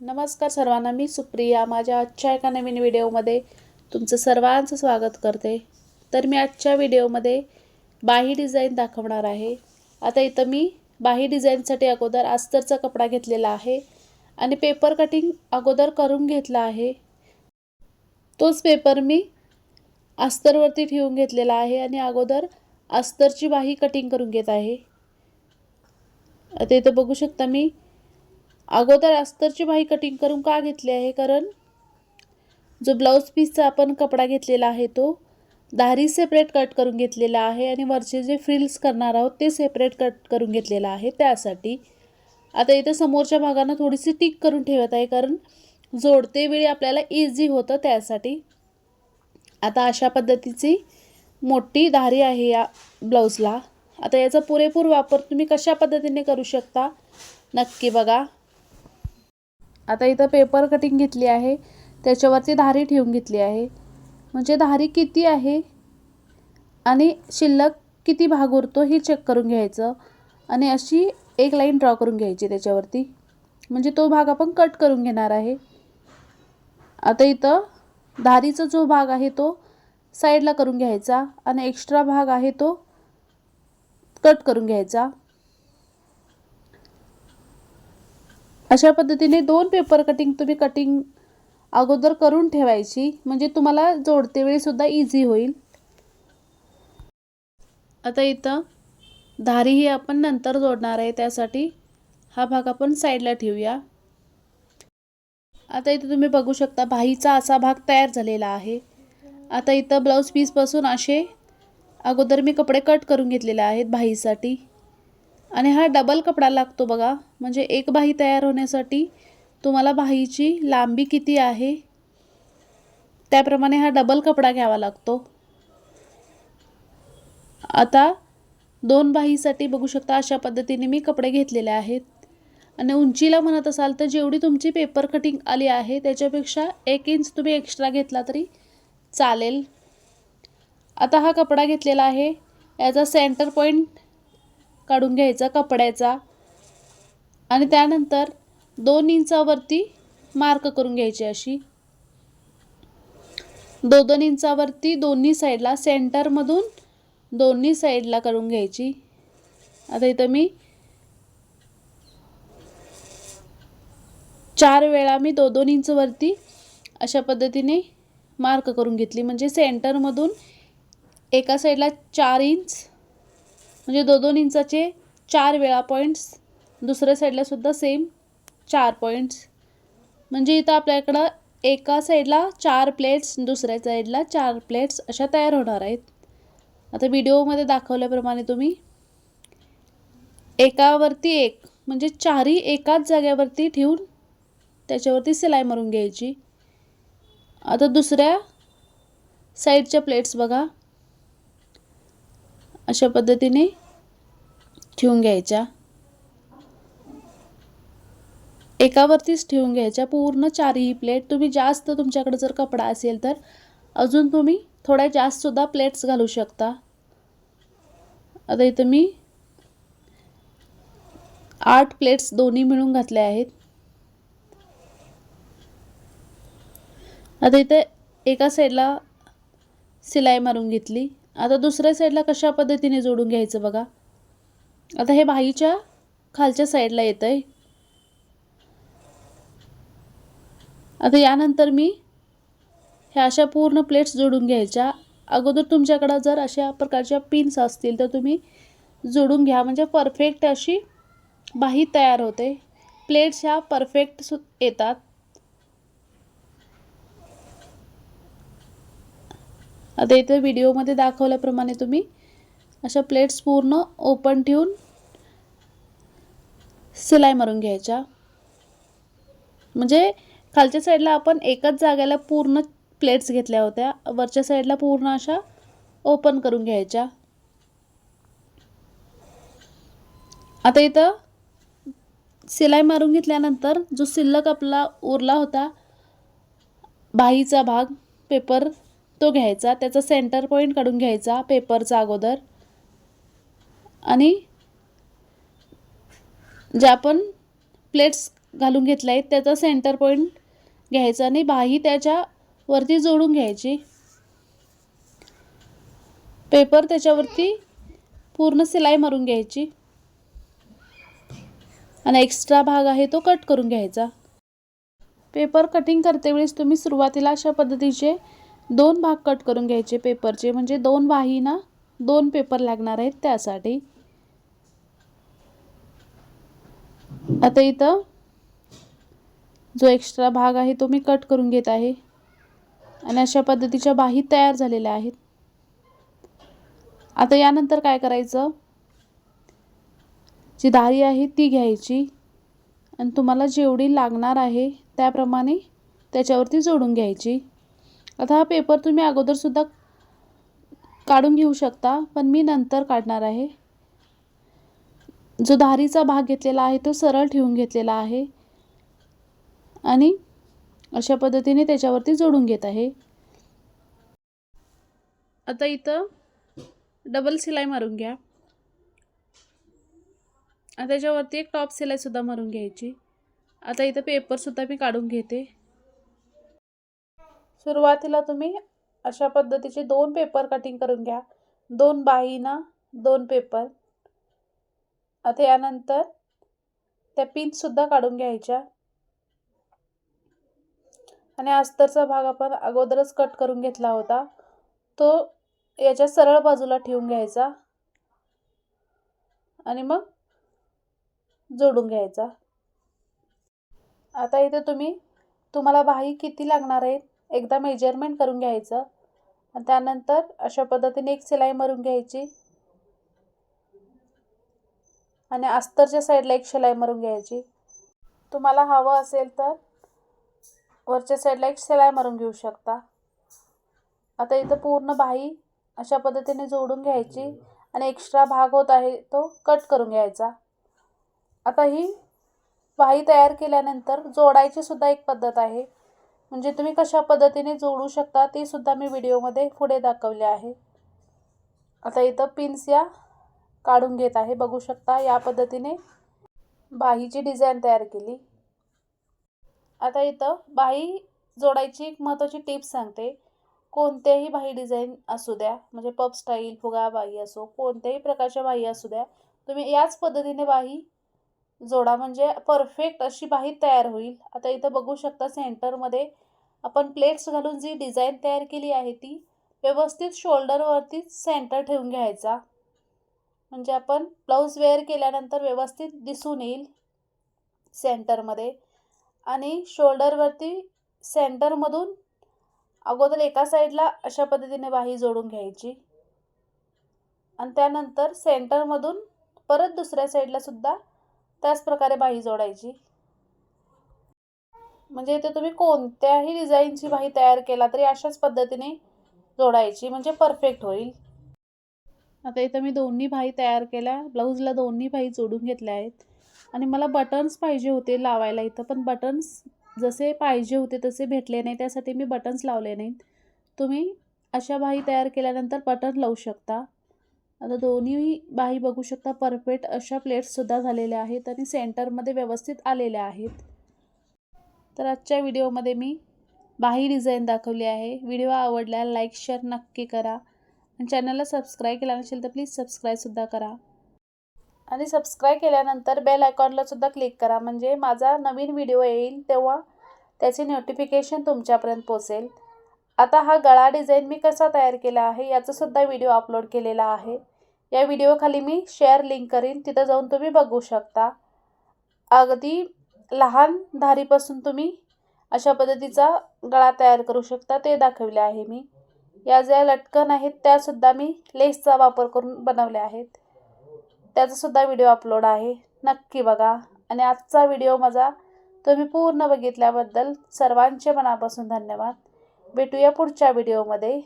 नमस्कार सर्वांना मी सुप्रिया. माझ्या आजच्या एका नवीन व्हिडिओमध्ये तुमचं सर्वांचं स्वागत करते. तर मी आजच्या व्हिडिओमध्ये बाही डिझाईन दाखवणार आहे. आता इथं मी बाही डिझाईनसाठी अगोदर अस्तरचा कपडा घेतलेला आहे आणि पेपर कटिंग अगोदर करून घेतला आहे. तोच पेपर मी अस्तरवरती ठेवून घेतलेला आहे आणि अगोदर अस्तरची बाही कटिंग करून घेत आहे. आता इथं बघू शकता मी अगोदर अस्तरची बाही कटिंग करून का घेतली आहे? कारण जो ब्लाऊज पीसचा आपण कपडा घेतलेला आहे तो दारी सेपरेट कट करून घेतलेला आहे आणि वरचे जे फ्रिल्स करणार आहोत ते सेपरेट कट करून घेतलेलं आहे. त्यासाठी आता इथं समोरच्या भागांना थोडीशी टिक करून ठेवत आहे कारण जोडते वेळी आपल्याला इझी होतं त्यासाठी. आता अशा पद्धतीची मोठी धारी आहे या ब्लाऊजला आता याचा पुरेपूर वापर तुम्ही कशा पद्धतीने करू शकता? नक्की बघा. आता इथं पेपर कटिंग घेतली आहे. त्याच्यावरती धारी ठेवून घेतली आहे. म्हणजे धारी किती आहे? आणि शिल्लक किती भाग उरतो हे चेक करून घ्यायचं. आणि अशी एक लाईन ड्रॉ करून घ्यायची त्याच्यावरती. म्हणजे तो भाग आपण कट करून घेणार आहे. आता इथं धारीचा जो भाग आहे तो साईडला करून घ्यायचा. आणि एक्स्ट्रा भाग आहे तो कट करून घ्यायचा. अशा पद्धतीने दोन पेपर कटिंग तुम्ही कटिंग अगोदर करून ठेवायची. म्हणजे तुम्हाला जोडते वेळीसुद्धा इझी होईल. आता इथं धारी ही आपण नंतर जोडणार आहे. त्यासाठी हा भाग आपण साईडला ठेवूया. आता इथं तुम्ही बघू शकता बाहीचा असा भाग तयार झालेला आहे. आता इथं ब्लाऊज पीसपासून असे अगोदर मी कपडे कट करून घेतलेले आहेत बाहीसाठी आणि हा डबल कपडा लागतो बघा. म्हणजे एक बाही तयार होण्यासाठी तुम्हाला बाहीची लांबी किती आहे? त्याप्रमाणे हा डबल कपडा घ्यावा लागतो. आता दोन बाहीसाठी बघू शकता अशा पद्धतीने मी कपडे घेतलेले आहेत. आणि उंचीला म्हणत असाल तर जेवढी तुमची पेपर कटिंग आली आहे त्याच्यापेक्षा एक इंच तुम्ही एक्स्ट्रा घेतला तरी चालेल. आता हा कपडा घेतलेला आहे. याचा सेंटर पॉईंट काढून घ्यायचा कपड्याचा. आणि त्यानंतर दोन इंचावरती मार्क करून घ्यायची अशी. दो दोन इंचावरती दोन्ही साईडला सेंटरमधून दोन्ही साईडला करून घ्यायची. आता इथं मी चार वेळा मी दो दोन इंचवरती अशा पद्धतीने मार्क करून घेतली. म्हणजे सेंटरमधून एका साईडला चार इंच म्हणजे दो दोन इंचाचे चार वेळा पॉईंट्स दुसऱ्या साईडला सुद्धा सेम चार पॉईंट्स म्हणजे इथं आपल्याकडं एका साईडला चार प्लेट्स दुसऱ्या साईडला चार प्लेट्स अशा तयार होणार आहेत. आता व्हिडिओमध्ये दाखवल्याप्रमाणे तुम्ही एकावरती एक म्हणजे चारही एकाच जाग्यावरती ठेवून त्याच्यावरती सिलाई मारून घ्यायची. आता दुसऱ्या साईडच्या प्लेट्स बघा. अशा पद्धतीने ठेवून घ्यायच्या. एकावरतीच ठेवून घ्यायच्या. पूर्ण चारही प्लेट तुम्ही जास्त तुमच्याकडे जर कपडा असेल तर अजून तुम्ही थोड्या जास्तसुद्धा प्लेट्स घालू शकता. आता इथं मी आठ प्लेट्स दोन्ही मिळून घातल्या आहेत. आता इथे एका साईडला सिलाई मारून घेतली. आता दुसऱ्या साईडला कशा पद्धतीने जोडून घ्यायचं बघा. आता हे बाईच्या खालच्या साईडला येतं आहे आता यानंतर मी ह्या अशा पूर्ण प्लेट्स जोडून घ्यायच्या. अगोदर तुमच्याकडं जर अशा प्रकारच्या पिन्स असतील तर तुम्ही जोडून घ्या. म्हणजे परफेक्ट अशी बाही तयार होते. प्लेट्स ह्या परफेक्ट सु येतात. आता इथे व्हिडिओमध्ये दाखवल्याप्रमाणे तुम्ही अशा प्लेट्स पूर्ण ओपन ठेवून सिलाई मारून घ्यायच्या. म्हणजे खालच्या साईडला आपण एकाच जागेला पूर्ण प्लेट्स घेतल्या होत्या. वरच्या साईडला पूर्ण अशा ओपन करून घ्यायच्या. आता इथं सिलाई मारून घेतल्यानंतर जो शिल्लक आपला उरला होता बाहीचा भाग पेपर तो घ्यायचा त्याचा सेंटर पॉईंट काढून घ्यायचा पेपरचा अगोदर. आणि ज्या आपण प्लेट्स घालून घेतल्या आहेत त्याचा सेंटर पॉईंट घ्यायचा आणि बाही त्याच्या वरती जोडून घ्यायची. पेपर त्याच्यावरती पूर्ण सिलाई मारून घ्यायची. आणि एक्स्ट्रा भाग आहे तो कट करून घ्यायचा. पेपर कटिंग करते वेळेस तुम्ही सुरुवातीला अशा पद्धतीचे दोन भाग कट करून घ्यायचे पेपरचे. म्हणजे दोन वाही ना दोन पेपर लागणार आहेत त्यासाठी. आता इथं जो एक्स्ट्रा भाग आहे तो मी कट करून घेत आहे. आणि अशा पद्धतीच्या बाही तयार झालेल्या आहेत. आता यानंतर काय करायचं? जी दारी आहे ती घ्यायची. आणि तुम्हाला जेवढी लागणार आहे त्याप्रमाणे त्याच्यावरती जोडून घ्यायची. आता हा पेपर तुम्ही अगोदरसुद्धा काढून घेऊ शकता पण मी नंतर काढणार आहे. जो धारीचा भाग घेतलेला आहे तो सरळ ठेवून घेतलेला आहे. आणि अशा पद्धतीने त्याच्यावरती जोडून घेत आहे. आता इथं डबल सिलाई मारून घ्या. त्याच्यावरती एक टॉप सिलाईसुद्धा मारून घ्यायची. आता इथं पेपरसुद्धा मी काढून घेते. सुरुवातीला तुम्ही अशा पद्धतीचे दोन पेपर कटिंग करून घ्या. दोन बाहीना दोन पेपर आता यानंतर त्या पिनसुद्धा काढून घ्यायच्या. आणि अस्तरचा भाग आपण अगोदरच कट करून घेतला होता. तो याच्या सरळ बाजूला ठेवून घ्यायचा. आणि मग जोडून घ्यायचा. आता इथे तुम्ही तुम्हाला बाही किती लागणार आहेत? एकदा मेजरमेंट करून घ्यायचं. त्यानंतर अशा पद्धतीने एक सिलाई मारून घ्यायची. आणि अस्तरच्या साईडला एक शिलाई मारून घ्यायची. तुम्हाला हवं असेल तर वरच्या साईडला एक शिलाई मारून घेऊ शकता. आता इथं पूर्ण बाही अशा पद्धतीने जोडून घ्यायची आणि एक्स्ट्रा भाग होत आहे तो कट करून घ्यायचा. आता ही बाही तयार केल्यानंतर जोडायची सुद्धा एक पद्धत आहे. म्हणजे तुम्ही कशा पद्धतीने जोडू शकता ते सुद्धा मी व्हिडिओमध्ये पुढे दाखवले आहे. आता इथं पिन्स या काढून घेत आहे. बघू शकता या पद्धतीने बाहीची डिझाईन तयार केली. आता इथं बाही जोडायची एक महत्त्वाची टिप सांगते. कोणत्याही बाही डिझाईन असू द्या म्हणजे पप स्टाईल फुगा बाही असो कोणत्याही प्रकारच्या बाही असू द्या तुम्ही याच पद्धतीने बाही जोडा म्हणजे परफेक्ट अशी बाही तयार होईल. आता इथं बघू शकता सेंटरमध्ये आपण प्लेट्स घालून जी डिझाईन तयार केली आहे ती व्यवस्थित शोल्डरवरतीच सेंटर ठेवून घ्यायचा. म्हणजे आपण ब्लाऊज वेअर केल्यानंतर व्यवस्थित दिसून येईल सेंटरमध्ये आणि शोल्डरवरती सेंटरमधून अगोदर एका साईडला अशा पद्धतीने बाही जोडून घ्यायची. आणि त्यानंतर सेंटरमधून परत दुसऱ्या साईडला सुद्धा त्याच प्रकारे बाही जोडायची. म्हणजे इथे तुम्ही कोणत्याही डिझाईनची बाही तयार केला तरी अशाच पद्धतीने जोडायची म्हणजे परफेक्ट होईल. आता इथं मी दोन्ही बाही तयार केल्या ब्लाऊजला दोन्ही बाही जोडून घेतल्या आहेत. आणि मला बटन्स पाहिजे होते लावायला इथं पण बटन्स जसे पाहिजे होते तसे भेटले नाही त्यासाठी मी बटन्स लावले नाहीत. तुम्ही अशा बाही तयार केल्यानंतर बटन लावू शकता. आता दोन्ही बाही बघू शकता परफेक्ट अशा प्लेट्ससुद्धा झालेल्या आहेत आणि सेंटरमध्ये व्यवस्थित आलेल्या आहेत. तर आजच्या व्हिडिओमध्ये मी बाही डिझाईन दाखवली आहे. व्हिडिओ आवडला लाईक शेअर नक्की करा. आणि चॅनलला सबस्क्राईब केला नसेल तर प्लीज सबस्क्राईबसुद्धा करा. आणि सबस्क्राईब केल्यानंतर बेल आयकॉनलासुद्धा क्लिक करा. म्हणजे माझा नवीन व्हिडिओ येईल तेव्हा त्याचे नोटिफिकेशन तुमच्यापर्यंत पोचेल आता हा गळा डिझाईन मी कसा तयार केला आहे याचासुद्धा व्हिडिओ अपलोड केलेला आहे. या व्हिडिओखाली मी शेअर लिंक करीन. तिथं जाऊन तुम्ही बघू शकता. अगदी लहान धारीपासून तुम्ही अशा पद्धतीचा गळा तयार करू शकता. ते दाखवले आहे मी. या ज्या लटकन आहेत त्यासुद्धा मी लेसचा वापर करून बनवल्या आहेत. त्याचासुद्धा व्हिडिओ अपलोड आहे. नक्की बघा. आणि आजचा व्हिडिओ माझा तुम्ही पूर्ण बघितल्याबद्दल सर्वांचे मनापासून धन्यवाद. भेटूया पुढच्या व्हिडिओमध्ये